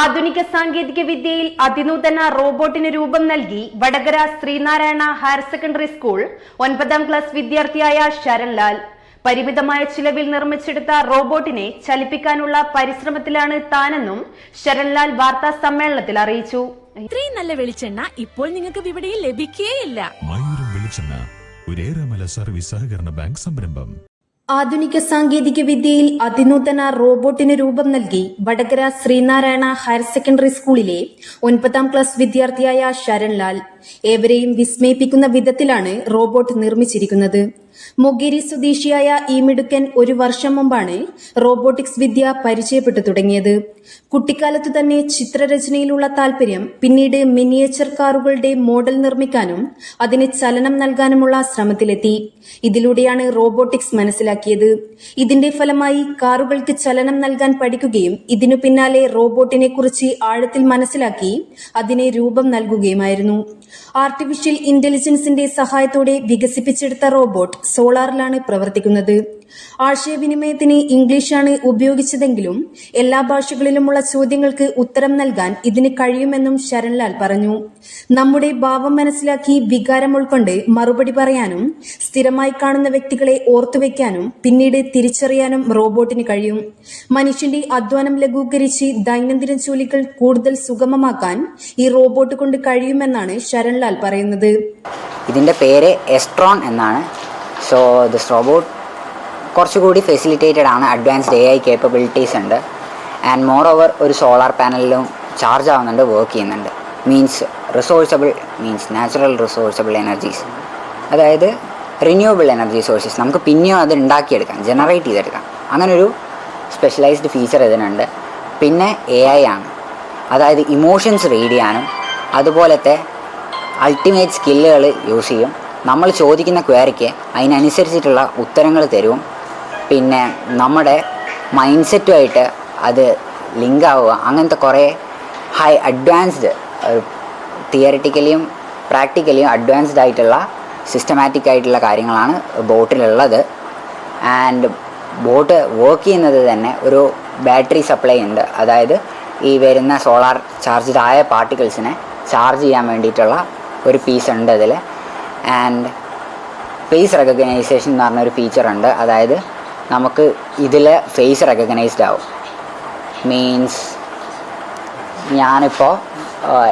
ആധുനിക സാങ്കേതിക വിദ്യയിൽ അതിനൂതന റോബോട്ടിന് രൂപം നൽകി Vadakara Sreenarayana higher secondary school ഒൻപതാം ക്ലാസ് വിദ്യാർത്ഥിയായ ശരൺലാൽ. പരിമിതമായ ചിലവിൽ നിർമ്മിച്ചെടുത്ത റോബോട്ടിനെ ചലിപ്പിക്കാനുള്ള പരിശ്രമത്തിലാണ് താനെന്നും ശരൺലാൽ വാർത്താ സമ്മേളനത്തിൽ അറിയിച്ചു. ഇത്രയും നല്ല വെളിച്ചെണ്ണ ഇപ്പോൾ നിങ്ങൾക്ക് വിപണിയിൽ ലഭിക്കുകയില്ല മയൂരം വെളിച്ചെണ്ണ ഒരേറെമല സർവീസ് സഹകരണ ബാങ്ക് സംരംഭം. ആധുനിക സാങ്കേതിക വിദ്യയിൽ അതിനൂതന റോബോട്ടിന് രൂപം നൽകി വടകര ശ്രീനാരായണ ഹയർ സെക്കൻഡറി സ്കൂളിലെ ഒൻപതാം ക്ലാസ് വിദ്യാർത്ഥിയായ ശരൺലാൽ. ഏവരെയും വിസ്മയിപ്പിക്കുന്ന വിധത്തിലാണ് റോബോട്ട് നിർമ്മിച്ചിരിക്കുന്നത്. മൊഗേരി സ്വദേശിയായ ഈ മിടുക്കൻ ഒരു വർഷം മുമ്പാണ് റോബോട്ടിക്സ് വിദ്യ പരിചയപ്പെട്ടു തുടങ്ങിയത്. കുട്ടിക്കാലത്തു തന്നെ ചിത്രരചനയിലുള്ള താല്പര്യം പിന്നീട് മിനിയേച്ചർ കാറുകളുടെ മോഡൽ നിർമ്മിക്കാനും അതിന് ചലനം നൽകാനുമുള്ള ശ്രമത്തിലെത്തി. ഇതിലൂടെയാണ് റോബോട്ടിക്സ് മനസ്സിലാക്കിയത്. ഇതിന്റെ ഫലമായി കാറുകൾക്ക് ചലനം നൽകാൻ പഠിക്കുകയും ഇതിനു പിന്നാലെ റോബോട്ടിനെ കുറിച്ച് ആഴത്തിൽ മനസ്സിലാക്കി അതിനെ രൂപം നൽകുകയുമായിരുന്നു. ആർട്ടിഫിഷ്യൽ ഇന്റലിജൻസിന്റെ സഹായത്തോടെ വികസിപ്പിച്ചെടുത്ത റോബോട്ട് സോളാറിലാണ് പ്രവർത്തിക്കുന്നത്. ആശയവിനിമയത്തിന് ഇംഗ്ലീഷാണ് ഉപയോഗിച്ചതെങ്കിലും എല്ലാ ഭാഷകളിലുമുള്ള ചോദ്യങ്ങൾക്ക് ഉത്തരം നൽകാൻ ഇതിന് കഴിയുമെന്നും ശരൺലാൽ പറഞ്ഞു. നമ്മുടെ ഭാവം മനസ്സിലാക്കി വികാരം ഉൾക്കൊണ്ട് മറുപടി പറയാനും സ്ഥിരമായി കാണുന്ന വ്യക്തികളെ ഓർത്തുവെക്കാനും പിന്നീട് തിരിച്ചറിയാനും റോബോട്ടിന് കഴിയും. മനുഷ്യന്റെ അധ്വാനം ലഘൂകരിച്ച് ദൈനംദിന ജോലികൾ കൂടുതൽ സുഗമമാക്കാൻ ഈ റോബോട്ട് കൊണ്ട് കഴിയുമെന്നാണ് ശരൺലാൽ പറയുന്നത്. ഇതിന്റെ പേര് എസ്ട്രോൺ എന്നാണ്. സോ ദിസ് റോബോട്ട് കുറച്ചുകൂടി ഫെസിലിറ്റേറ്റഡ് ആണ്. അഡ്വാൻസ്ഡ് എ ഐ കേപ്പബിലിറ്റീസ് ഉണ്ട്. ആൻഡ് മോർ ഓവർ ഒരു സോളാർ പാനലിലും ചാർജ് ആവുന്നുണ്ട് വർക്ക് ചെയ്യുന്നുണ്ട്. Means resourceable means natural resourceable energies അതായത് റിന്യൂവബിൾ എനർജി സോഴ്സസ് നമുക്ക് പിന്നെയും അത് ഉണ്ടാക്കിയെടുക്കാം ജനറേറ്റ് ചെയ്തെടുക്കാം. അങ്ങനൊരു സ്പെഷ്യലൈസ്ഡ് ഫീച്ചർ ഇതിനുണ്ട്. പിന്നെ എ ഐ ആണ്. അതായത് ഇമോഷൻസ് റീഡ് ചെയ്യാനും അതുപോലത്തെ അൾട്ടിമേറ്റ് സ്കില്ലുകൾ യൂസ് ചെയ്യും. നമ്മൾ ചോദിക്കുന്ന ക്വയറിക്ക് അതിനനുസരിച്ചിട്ടുള്ള ഉത്തരങ്ങൾ തരും. പിന്നെ നമ്മുടെ മൈൻഡ് സെറ്റുമായിട്ട് അത് ലിങ്ക് ആവുക. അങ്ങനത്തെ കുറേ high advanced theoretically practically advanced ആയിട്ടുള്ള സിസ്റ്റമാറ്റിക് ആയിട്ടുള്ള കാര്യങ്ങളാണ് ബോട്ടിലുള്ളത്. ആൻഡ് ബോട്ട് വർക്ക് ചെയ്യുന്നത് തന്നെ ഒരു ബാറ്ററി സപ്ലൈ ഉണ്ട്. അതായത് ഈ വരുന്ന സോളാർ ചാർജ്ഡ് ആയ പാർട്ടിക്കിൾസിനെ ചാർജ് ചെയ്യാൻ വേണ്ടിയിട്ടുള്ള ഒരു പീസ് ഉണ്ട് അതിൽ ആൻഡ് ഫേസ് റെക്കഗ്നൈസേഷൻ എന്ന് പറഞ്ഞൊരു ഫീച്ചർ ഉണ്ട്. അതായത് നമുക്ക് ഇതിൽ ഫേസ് റെക്കഗ്നൈസ്ഡ് ആവും. മീൻസ് ഞാനിപ്പോൾ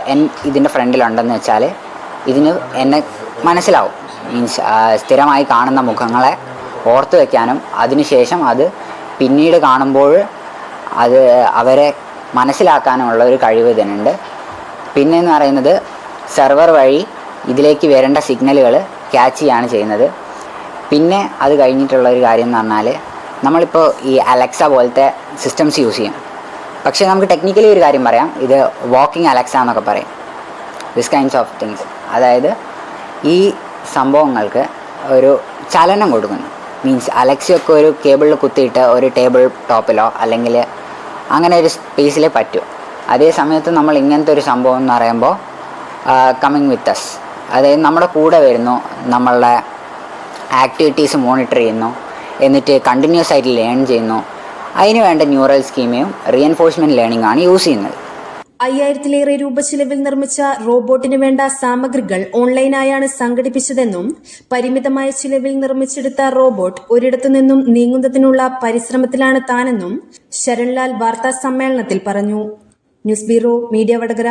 എൻ ഇതിന്റെ ഫ്രണ്ടിലുണ്ടെന്ന് വെച്ചാൽ ഇതിന് എന്നെ മനസ്സിലാവും. മീൻസ് സ്ഥിരമായി കാണുന്ന മുഖങ്ങളെ ഓർത്ത് വയ്ക്കാനും അതിനുശേഷം അത് പിന്നീട് കാണുമ്പോൾ അത് അവരെ മനസ്സിലാക്കാനുമുള്ള ഒരു കഴിവ് ഇതിനുണ്ട്. പിന്നെ എന്ന് പറയുന്നത് സെർവർ വഴി ഇതിലേക്ക് വരേണ്ട സിഗ്നലുകൾ ക്യാച്ച് ചെയ്യാണ് ചെയ്യുന്നത്. പിന്നെ അത് കഴിഞ്ഞിട്ടുള്ള ഒരു കാര്യം എന്ന് പറഞ്ഞാൽ നമ്മളിപ്പോൾ ഈ അലക്സ പോലത്തെ സിസ്റ്റംസ് യൂസ് ചെയ്യും. പക്ഷേ നമുക്ക് ടെക്നിക്കലി ഒരു കാര്യം പറയാം. ഇത് വാക്കിംഗ് അലക്സ എന്നൊക്കെ പറയും. ദിസ് കൈൻഡ്സ് ഓഫ് തിങ്സ് അതായത് ഈ സംഭവങ്ങൾക്ക് ഒരു ചലനം കൊടുക്കുന്നു. മീൻസ് അലക്സയൊക്കെ ഒരു കേബിളിൽ കുത്തിയിട്ട് ഒരു ടേബിൾ ടോപ്പിലോ അല്ലെങ്കിൽ അങ്ങനെ ഒരു സ്പേസിലേ പറ്റൂ. അതേ സമയത്ത് നമ്മൾ ഇങ്ങനത്തെ ഒരു സംഭവം എന്ന് പറയുമ്പോൾ കമ്മിങ് വിത്ത് അസ് അതായത് നമ്മുടെ കൂടെ വരുന്നു നമ്മളുടെ ആക്ടിവിറ്റീസ് മോണിറ്റർ ചെയ്യുന്നു എന്നിട്ട് കണ്ടിന്യൂസ് ആയിട്ട് ലേൺ ചെയ്യുന്നു. അതിന് വേണ്ട ന്യൂറൽ സ്കീമയും റീഎൻഫോഴ്സ്മെന്റ് ലേണിംഗ് ആണ് യൂസ് ചെയ്യുന്നത്. അയ്യായിരത്തിലേറെ രൂപ ചിലവിൽ നിർമ്മിച്ച റോബോട്ടിന് വേണ്ട സാമഗ്രികൾ ഓൺലൈനായാണ് സംഘടിപ്പിച്ചതെന്നും പരിമിതമായ ചിലവിൽ നിർമ്മിച്ചെടുത്ത റോബോട്ട് ഒരിടത്തു നിന്നും നീങ്ങുന്നതിനുള്ള പരിശ്രമത്തിലാണ് താനെന്നും ശരൺലാൽ വാർത്താ സമ്മേളനത്തിൽ പറഞ്ഞു. News bureau media Vadakara.